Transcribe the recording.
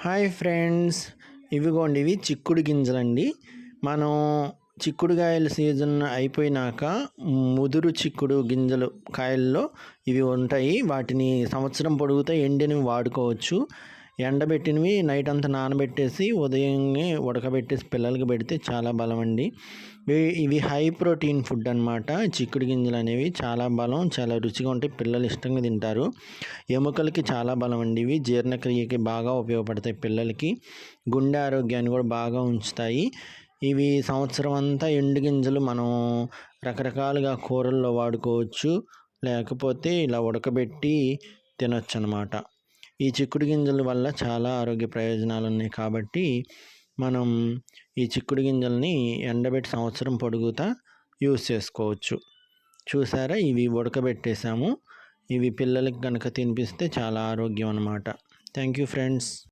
Hi friends. ఇవిగోండి ఇవి చిక్కుడు గింజలండి. మనం చిక్కుడుకాయల సీజన్ అయిపోయినాక ముదురు చిక్కుడు గింజలు కాయల్లో ఇవి ఉంటాయి. వాటిని సంవత్సరం పొడుగుతా ఎండినవి వాడుకోవచ్చు. ఎండబెట్టినవి నైట్ అంతా నానబెట్టేసి ఉదయాన్నే ఉడకబెట్టేసి పిల్లలకి పెడితే చాలా బలం అండి. ఇవి హై ప్రోటీన్ ఫుడ్ అనమాట చిక్కుడు గింజలు అనేవి చాలా బలం చాలా రుచిగా ఉంటాయి. పిల్లలు ఇష్టంగా తింటారు. ఎముకలకి చాలా బలం అండి ఇవి. జీర్ణక్రియకి బాగా ఉపయోగపడతాయి పిల్లలకి. గుండె ఆరోగ్యాన్ని కూడా బాగా ఉంచుతాయి. ఇవి సంవత్సరం అంతా ఎండు గింజలు మనం రకరకాలుగా కూరల్లో వాడుకోవచ్చు. లేకపోతే ఇలా ఉడకబెట్టి తినొచ్చు అనమాట ఈ చిక్కుడు గింజల వల్ల చాలా ఆరోగ్య ప్రయోజనాలు ఉన్నాయి కాబట్టి మనం ఈ చిక్కుడు గింజల్ని ఎండబెట్టి సంవత్సరం పొడుగుతా యూస్ చేసుకోవచ్చు. చూసారా? ఇవి ఉడకబెట్టేసాము. ఇవి పిల్లలకి కనుక తినిపిస్తే చాలా ఆరోగ్యం అన్నమాట. Thank you friends.